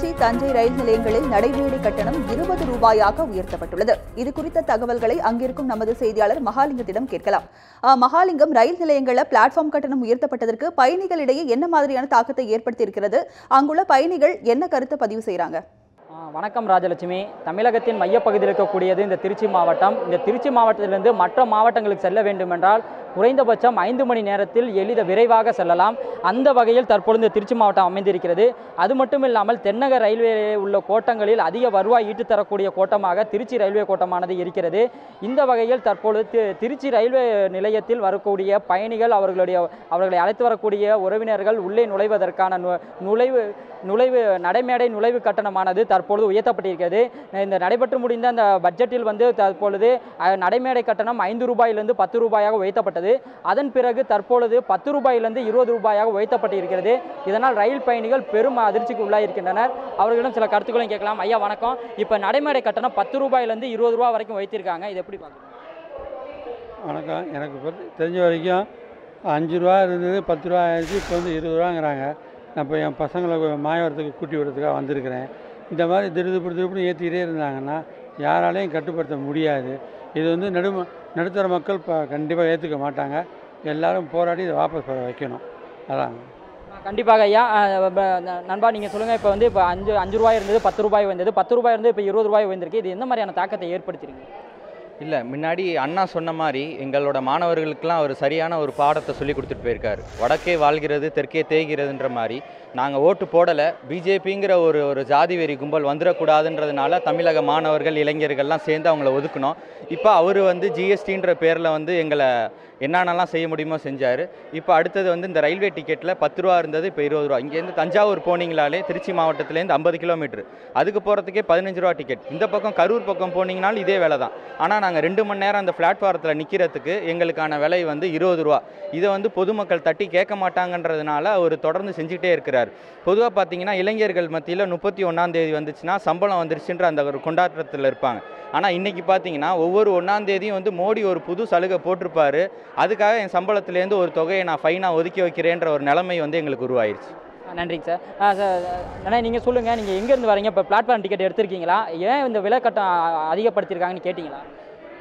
திருச்சி தஞ்சை ரயில் நிலையங்களில் நடைமேடை கட்டணம் இருபது ரூபாயாக உயர்த்தப்பட்டுள்ளது. இது குறித்த தகவல்களை அங்கிருக்கும் நமது செய்தியாளர் மகாலிங்கத்திடம் கேட்கலாம். மகாலிங்கம் ரயில் நிலையங்களில் பிளாட்ஃபார்ம் கட்டணம் உயர்த்தப்பட்டதற்கு பயணிகளிடையே என்ன மாதிரியான தாக்கத்தை ஏற்படுத்தியிருக்கிறது? அங்குள்ள பயணிகள் என்ன கருத்தை பதிவு செய்கிறாங்க வணக்கம் ராஜலட்சுமி. தமிழகத்தின் மையப்பகுதியில் இருக்கக்கூடியது இந்த திருச்சி மாவட்டம். இந்த திருச்சி மாவட்டத்திலிருந்து மற்ற மாவட்டங்களுக்கு செல்ல வேண்டுமென்றால் குறைந்தபட்சம் ஐந்து மணி நேரத்தில் எளித விரைவாக செல்லலாம். அந்த வகையில் தற்பொழுது இந்த திருச்சி மாவட்டம் அமைந்திருக்கிறது. அது மட்டும் இல்லாமல் தென்னக ரயில்வே உள்ள கோட்டங்களில் அதிக வருவாய் ஈட்டு தரக்கூடிய கோட்டமாக திருச்சி ரயில்வே கோட்டமானது இருக்கிறது. இந்த வகையில் தற்பொழுது திருச்சி ரயில்வே நிலையத்தில் வரக்கூடிய பயணிகள் அவர்களுடைய அவர்களை அழைத்து வரக்கூடிய உறவினர்கள் உள்ளே நுழைவதற்கான நு- நுழைவு நுழைவு நடைமேடை நுழைவு கட்டணமானது தற்பொழுது உயர்த்தப்பட்டிருக்கிறது. இந்த நடைபெற்று முடிந்த அந்த பட்ஜெட்டில் வந்து தற்பொழுது நடைமேடை கட்டணம் ஐந்து ரூபாயிலிருந்து பத்து ரூபாயாக உயர்த்தப்பட்டது. அதன் பிறகு தற்பொழுது பத்து ரூபாயிலிருந்து இருபது ரூபாயாக உயர்த்தப்பட்டிருக்கிறது. இதனால் ரயில் பயணிகள் பெரும் அதிர்ச்சிக்கு உள்ளாயிருக்கின்றனர். அவர்களிடம் சில கருத்துக்களையும் கேட்கலாம். ஐயா வணக்கம். இப்போ நடைமுறை கட்டணம் பத்து ரூபாயிலிருந்து இருபது ரூபா வரைக்கும் வைத்திருக்காங்க இது எப்படி பார்க்குறீங்க வணக்கம். எனக்கு தெரிஞ்ச வரைக்கும் அஞ்சு ரூபா இருந்தது பத்து ரூபா ஆயிடுச்சு இப்போ வந்து இருபது ரூபாங்கிறாங்க. நான் இப்போ என் பசங்களை மாயவரத்துக்கு கூட்டி விடுறதுக்காக வந்திருக்கிறேன். இந்த மாதிரி திருது திருப்புன்னு ஏற்றிக்கிட்டே இருந்தாங்கன்னா யாராலையும் கட்டுப்படுத்த முடியாது. இது வந்து நடு நடுத்தர மக்கள் இப்போ கண்டிப்பாக ஏற்றுக்க மாட்டாங்க. எல்லாரும் போராடி இதை வாபஸ் பெற வைக்கணும். அதான். கண்டிப்பாக ஐயா. நண்பா நீங்கள் சொல்லுங்கள் இப்போ வந்து இப்போ அஞ்சு அஞ்சு ரூபாய் இருந்தது பத்து ரூபாய் வந்தது. பத்து ரூபாய் இருந்து இப்போ இருபது ரூபாய் வந்திருக்கு. இது எந்த மாதிரியான தாக்கத்தை ஏற்படுத்திருக்கு? இல்லை முன்னாடி அண்ணா சொன்ன மாதிரி எங்களோட மாணவர்களுக்கெல்லாம் அவர் சரியான ஒரு பாடத்தை சொல்லி கொடுத்துட்டு போயிருக்காரு. வடக்கே வாழ்கிறது தெற்கே தேய்கிறதுன்ற மாதிரி. நாங்கள் ஓட்டு போடலை. பிஜேபிங்கிற ஒரு ஒரு ஜாதி வெறி கும்பல் வந்துடக்கூடாதுன்றதுனால தமிழக மாணவர்கள் இளைஞர்கள்லாம் சேர்ந்து அவங்கள ஒதுக்கணும் இப்போ அவர் வந்து ஜிஎஸ்டின்ற பேரில் வந்து எங்களை என்னென்னலாம் செய்ய முடியுமோ செஞ்சார். இப்போ அடுத்தது வந்து இந்த ரயில்வே டிக்கெட்டில் பத்து ரூபா இருந்தது இப்போ இருபது ரூபா. இங்கேருந்து தஞ்சாவூர் போனீங்களாலே திருச்சி மாவட்டத்துலேருந்து ஐம்பது கிலோமீட்டர். அதுக்கு போகிறதுக்கே பதினஞ்சு ரூபா டிக்கெட். இந்த பக்கம் கரூர் பக்கம் போனீங்கனாலும் இதே வேலை தான் ஆனால் நாங்கள் ரெண்டு மணி நேரம் அந்த பிளாட்ஃபாரத்தில் நிற்கிறதுக்கு எங்களுக்கான விலை வந்து இருபது ரூபா. இதை வந்து பொதுமக்கள் தட்டி கேட்க மாட்டாங்கன்றதுனால அவர் தொடர்ந்து செஞ்சுட்டே இருக்கிறார். பொதுவாக பார்த்தீங்கன்னா இளைஞர்கள் மத்தியில் முப்பத்தி ஒன்றாந்தேதி வந்துச்சுன்னா சம்பளம் வந்துருச்சுன்ற அந்த ஒரு கொண்டாட்டத்தில் இருப்பாங்க. ஆனால் இன்றைக்கி பார்த்தீங்கன்னா ஒவ்வொரு ஒன்றாந்தேதியும் வந்து மோடி ஒரு புது சலுகை போட்டிருப்பாரு. அதுக்காக என் சம்பளத்துலேருந்து ஒரு தொகையை நான் ஃபைனாக ஒதுக்கி வைக்கிறேன்ற ஒரு நிலைமை வந்து எங்களுக்கு உருவாயிருச்சு. நன்றிங்க சார். சார் அண்ணா நீங்கள் சொல்லுங்கள் நீங்கள் எங்கேருந்து வரீங்க? இப்போ பிளாட்ஃபார்ம் டிக்கெட் எடுத்திருக்கீங்களா? ஏன் இந்த விலை கட்டம் அதிகப்படுத்தியிருக்காங்கன்னு கேட்டிங்களா?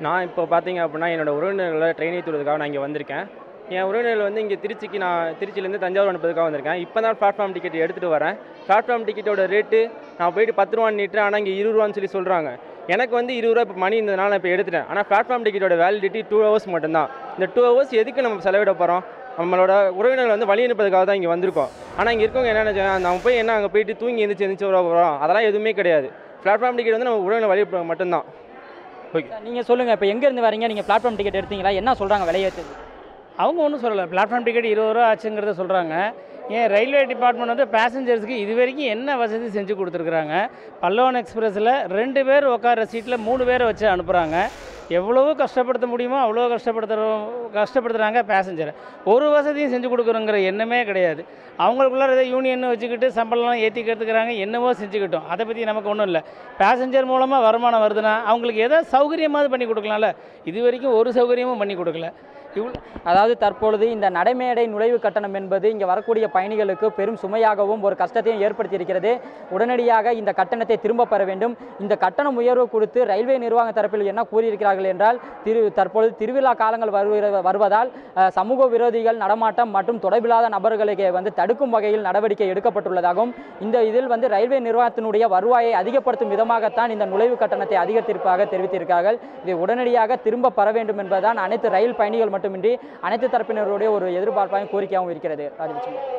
நான் இப்போ பார்த்தீங்க அப்படின்னா என்னோட உறவினர்களை ட்ரெயின் ஏற்றுறதுக்காக நான் இங்கே வந்திருக்கேன் என் உறவினர்கள் வந்து இங்கே திருச்சிக்கு நான் திருச்சியிலேருந்து தஞ்சாவூர் அனுப்புறதுக்காக வந்திருக்கேன் இப்போ தான் பிளாட்ஃபார்ம் டிக்கெட் எடுத்துகிட்டு வரேன் பிளாட்ஃபார்ம் டிக்கெட்டோட ரேட்டு நான் போயிட்டு பத்து ரூபான்னு நீட்டுறேன் ஆனால் இங்கே இருபது ரூபான்னு சொல்லி சொல்கிறாங்க எனக்கு வந்து இருபது ரூபா இப்போ மணி இருந்ததுனால நான் இப்போ எடுத்துட்டேன் ஆனால் பிளாட்ஃபார்ம் டிக்கெட்டோட வேலிடிட்டி டூ ஹவர்ஸ் மட்டும்தான் இந்த டூ ஹவர்ஸ் எதுக்கு நம்ம செலவிட போகிறோம் நம்மளோட உறவினர்கள் வந்து வழி அனுப்புறதுக்காக தான் இங்கே வந்திருக்கோம் ஆனால் இங்கே இருக்கவங்க என்ன நினைச்சாங்க நம்ம போய் என்ன அங்கே போயிட்டு தூங்கி எந்திரிச்சு எந்திரிச்சு வர போகிறோம் அதெல்லாம் எதுவுமே கிடையாது பிளாட்ஃபார்ம் டிக்கெட் வந்து நம்ம உறவினர் வழி மட்டும்தான் ஓகே நீங்கள் சொல்லுங்கள் இப்போ எங்கேருந்து வரீங்க? நீங்கள் பிளாட்ஃபார்ம் டிக்கெட் எடுத்தீங்களா? என்ன சொல்கிறாங்க விலையேற்று அவங்க ஒன்றும் சொல்லலை. பிளாட்ஃபார்ம் டிக்கெட் இருபது ரூபா ஆச்சுங்கிறத சொல்கிறாங்க ஏன் ரயில்வே டிபார்ட்மெண்ட் வந்து பேசஞ்சர்ஸ்க்கு இது வரைக்கும் என்ன வசதி செஞ்சு கொடுத்துருக்குறாங்க? பல்லவன் எக்ஸ்பிரஸில் ரெண்டு பேர் உட்கார சீட்டில் மூணு பேரை வச்சு அனுப்புகிறாங்க எவ்வளவோ கஷ்டப்படுத்த முடியுமோ அவ்வளோ கஷ்டப்படுத்துகிற கஷ்டப்படுத்துகிறாங்க பேசஞ்சரை ஒரு வசதியும் செஞ்சு கொடுக்குறோங்கிற எண்ணமே கிடையாது. அவங்களுக்குள்ளார ஏதோ யூனியன் வச்சுக்கிட்டு சம்பளம்லாம் ஏற்றிக்கிறதுக்குறாங்க என்னவோ செஞ்சுக்கிட்டோம். அதை பற்றி நமக்கு ஒன்றும் இல்லை. பேசஞ்சர் மூலமாக வருமானம் வருதுன்னா அவங்களுக்கு எதோ சௌகரியமாவது பண்ணி கொடுக்கலாம்ல. இது வரைக்கும் ஒரு சௌகரியமும் பண்ணி கொடுக்கல. இவ்வளோ அதாவது தற்பொழுது இந்த நடைமேடை நுழைவு கட்டணம் என்பது இங்கே வரக்கூடிய பயணிகளுக்கு பெரும் சுமையாகவும் ஒரு கஷ்டத்தையும் ஏற்படுத்தியிருக்கிறது. உடனடியாக இந்த கட்டணத்தை திரும்ப பெற வேண்டும். இந்த கட்டணம் உயர்வு கொடுத்து ரயில்வே நிர்வாக தரப்பில் என்ன கூறியிருக்கிறார்கள் என்றால் திரு தற்பொழுது திருவிழா காலங்கள் வருகிற வருவதால் சமூக விரோதிகள் நடமாட்டம் மற்றும் தொடர்பில்லாத நபர்களுக்கு வந்து தடுக்கும் வகையில் நடவடிக்கை எடுக்கப்பட்டுள்ளதாகவும் இந்த இதில் வந்து ரயில்வே நிர்வாகத்தினுடைய வருவாயை அதிகப்படுத்தும் விதமாகத்தான் இந்த நுழைவு கட்டணத்தை அதிகரித்திருப்பதாக தெரிவித்திருக்கிறார்கள். இதை உடனடியாக திரும்ப பெற வேண்டும் என்பதுதான் அனைத்து ரயில் பயணிகள் மட்டுமின்றி அனைத்து தரப்பினருடைய ஒரு எதிர்பார்ப்பாகவும் கோரிக்கையாகவும் இருக்கிறது. ராஜலட்சுமி.